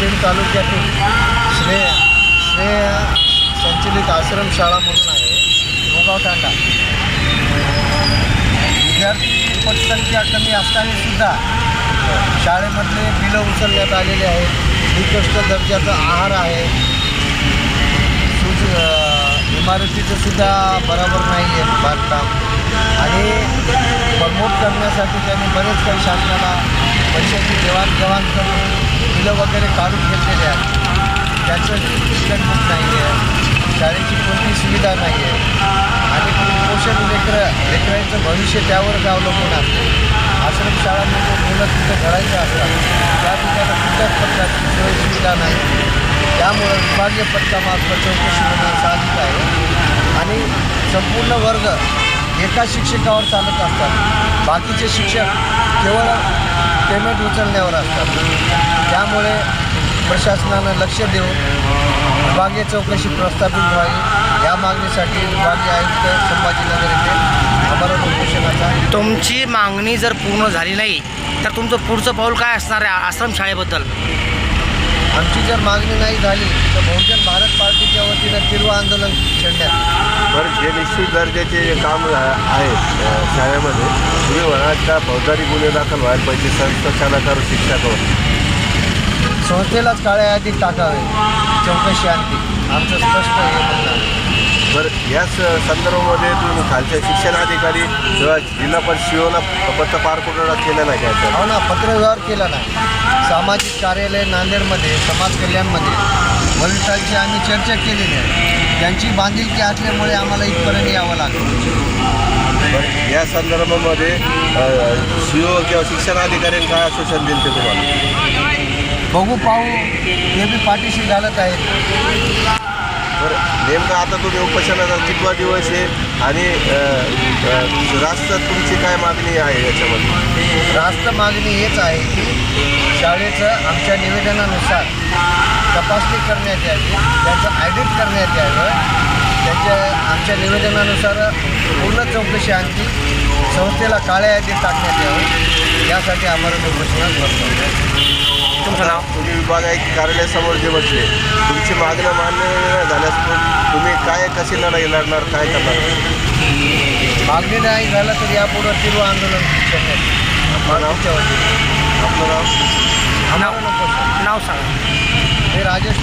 पेण तालुक्यातील श्रेय श्रेय संचलित आश्रमशाळा म्हणून आहे. गोगाव तांडा. विद्यार्थी पटसंख्या कमी असताना सुद्धा शाळेमधले बिलं उचलण्यात आलेले आहेत. निकृष्ट दर्जाचा आहार आहे. सुज इमारतीचं सुद्धा बरोबर नाही आहे बांधकाम. आणि प्रमोट करण्यासाठी त्यांनी बरेच काही शासनाला पैशाची देवाणघेवाण करून बिलं वगैरे काढून घेतलेले आहेत. त्याचं शिक्षण पण नाही आहे शाळेची कोणती सुविधा नाही आहे आणि पोषण लेकरं लेकरांचं भविष्य त्यावरच अवलंबून असते आश्रमशाळांमध्ये मुलं तिथं घडायचं असतात त्या ठिकाणी कुठल्याच प्रकारची सोय सुविधा नाही. त्यामुळं विभागीय पथकामार्फत चौकशी होणं साहजिक आहे. आणि संपूर्ण वर्ग एका शिक्षकावर चालत असतात. बाकीचे शिक्षक केवळ पेमेंट उचलण्यावर असतात. त्यामुळे प्रशासनानं लक्ष देऊन विभागीय चौकशी प्रस्थापित व्हावी. या मागणीसाठी विभागीय आयुक्त संभाजीनगर येथे अमरण उपोषणाचा तुमची मागणी जर पूर्ण झाली नाही तर तुमचं पुढचं पाऊल काय असणार आहे आश्रमशाळेबद्दल आमची जर मागणी नाही झाली तर बहुजन भारत पार्टीच्या वतीनं तीव्र आंदोलन छेडण्यात बरं जे निश्चित दर्जाचे काम आहे शाळेमध्ये तुम्ही का फौजदारी गुन्हे दाखल व्हायला पाहिजे संस्थाचालकावर शिक्षकावर संस्थेलाच काळ्या यादीत टाकावे चौकशी आणखी आमचं स्पष्ट हे. बरं याच संदर्भामध्ये तुम्ही खालच्या शिक्षणाधिकारी किंवा जिल्हा परिषदेला पत्र पार पुरवठा केला नाही का याच्यात? हो ना पत्रव्यवहार केला नाही सामाजिक कार्यालय नांदेडमध्ये समाज कल्याणमध्ये वरिष्ठांची आम्ही चर्चा केलेली आहे त्यांची बांधिलकी असल्यामुळे आम्हाला इथपर्यंत यावं लागलं. बरं या संदर्भामध्ये सी ओ किंवा शिक्षणाधिकाऱ्यांनी काय आश्वासन दिलं ते तुम्हाला? बघू पाहू. ते बी पाठीशी घालत आहेत. बरं नेमकं आता तुम्ही उपोषणाचा कितवा दिवस आहे आणि रास्त तुमची काय मागणी आहे याच्यामध्ये? रास्त मागणी हेच आहे की शाळेचं आमच्या निवेदनानुसार तपासणी करण्यात यावी त्यांचं ॲडिट करण्यात यावं. आमच्या निवेदनानुसार पूर्ण चौकशी आणखी संस्थेला काळ्या यादीत टाकण्यात यावं. यासाठी आम्हाला बसतो तुमचं नाव? तुम्ही विभाग आहे कार्यालयासमोर जे बसले तुमची मागणं मान्य झाल्यास तुम्ही काय कशी लढाई लढणार काय करणार? मागणी नाही झालं तर यापुढं तीव्र आंदोलन आपलं नाव? नाव? सांगा. हे राजेश